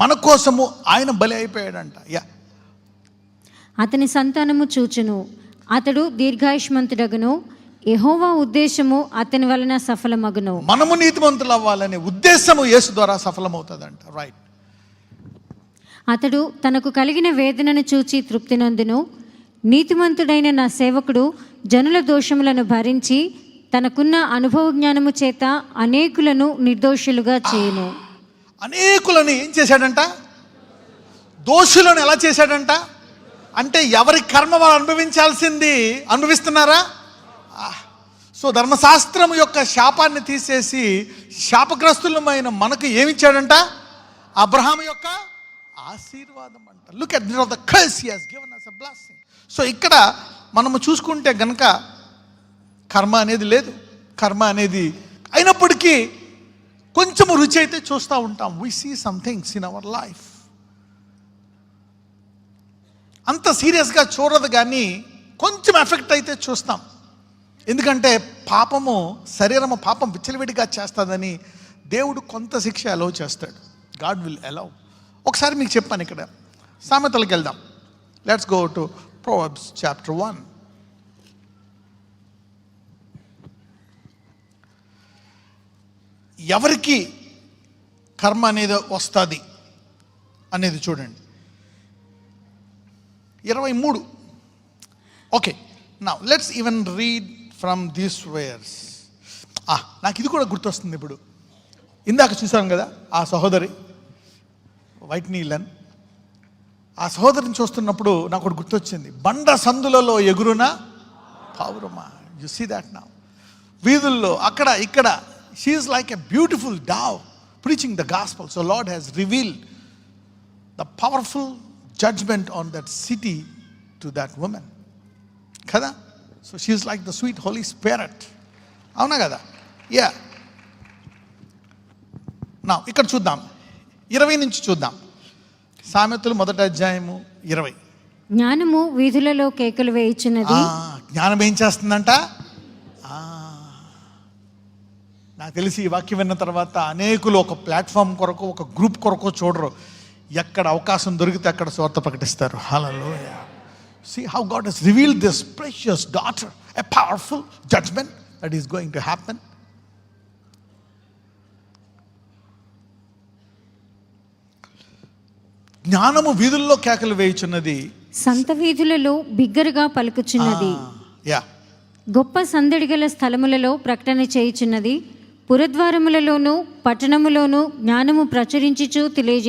మన కోసము ఆయన బలి అయిపోయాడంట. యా. అతని సంతానము చూచును. అతడు దీర్ఘాయుష్మంతుడగును. యెహోవా ఉద్దేశము అతని వలన సఫలమగును. మనము నీతిమంతులు అవ్వాలనే ఉద్దేశము యేసు ద్వారా సఫలమవుతుందంట. రైట్ అతడు తనకు కలిగిన వేదనను చూచి తృప్తి నొందును. నీతిమంతుడైన నా సేవకుడు జనుల దోషములను భరించి తనకున్న అనుభవ జ్ఞానము చేత అనేకులను నిర్దోషులుగా చేయును. అనేకులని ఏం చేశాడంట? దోషులను ఎలా చేశాడంట? అంటే ఎవరి కర్మ వాళ్ళు అనుభవించాల్సింది అనుభవిస్తున్నారా? సో ధర్మశాస్త్రం యొక్క శాపాన్ని తీసేసి శాపగ్రస్తులమైన మనకు ఏమిచ్చాడంట? అబ్రహాం యొక్క ఆశీర్వాదం అంట. Look at the curse has given us uh so ఇక్కడ మనము చూసుకుంటే గనక కర్మ అనేది లేదు. కర్మ అనేది అయినప్పటికీ కొంచెము రుచి అయితే చూస్తూ ఉంటాం. We see somethings in our life అంత సీరియస్గా చూడదు కానీ కొంచెం ఎఫెక్ట్ అయితే చూస్తాం. ఎందుకంటే పాపము శరీరము పాపం విచ్చలవిడిగా చేస్తుందని దేవుడు కొంత శిక్ష అలౌ చేస్తాడు. గాడ్ విల్ అలౌ ఒకసారి మీకు చెప్పాను ఇక్కడ. సామెతలకు వెళ్దాం. Let's go to Proverbs chapter one ఎవరికి కర్మ అనేది వస్తుంది అనేది చూడండి. ఇరవై మూడు. ఓకే నా let's even read from these verse నాకు ఇది కూడా గుర్తొస్తుంది ఇప్పుడు. ఇందాక చూసాం కదా ఆ సహోదరి వైట్ నీలన్ ఆ సహోదరిని చూస్తున్నప్పుడు నాకు ఒకటి గుర్తొచ్చింది. బండ సందులలో ఎగురున పావురమా? యు సీ దాట్ నా వీధుల్లో అక్కడ ఇక్కడ she's like a beautiful dove preaching the gospel so lord has reveal the powerful judgment on that city to that woman కదా so she's like the sweet holy spirit అవునా కదా yeah నా ఇక్కడ చూద్దాం ఇరవై నుంచి చూద్దాం సామెతలు మొదటి అధ్యాయము ఇరవై జ్ఞానము వీధులలో కేకలు వేయుచున్నది ఆ, జ్ఞానం ఏం చేస్తుందంట నాకు తెలిసి ఈ వాక్యం విన్న తర్వాత అనేకులు ఒక ప్లాట్ఫామ్ కొరకు ఒక గ్రూప్ కొరకు చూడరు. ఎక్కడ అవకాశం దొరికితే అక్కడ స్వార్థ ప్రకటిస్తారు. Hello see how God has reveal this precious daughter a powerful judgment that is going to happen జ్ఞానము వీధుల్లో కేకలు వేయుచున్నది. సంత వీధులలో బిగ్గరగా పలుకుచున్నది. యా గొప్ప సందడిగల స్థలములలో ప్రకటన చేయుచున్నది. పురద్వారములలోనూ పట్టణములోనూ జ్ఞానము ప్రచురించుచు తెలియజే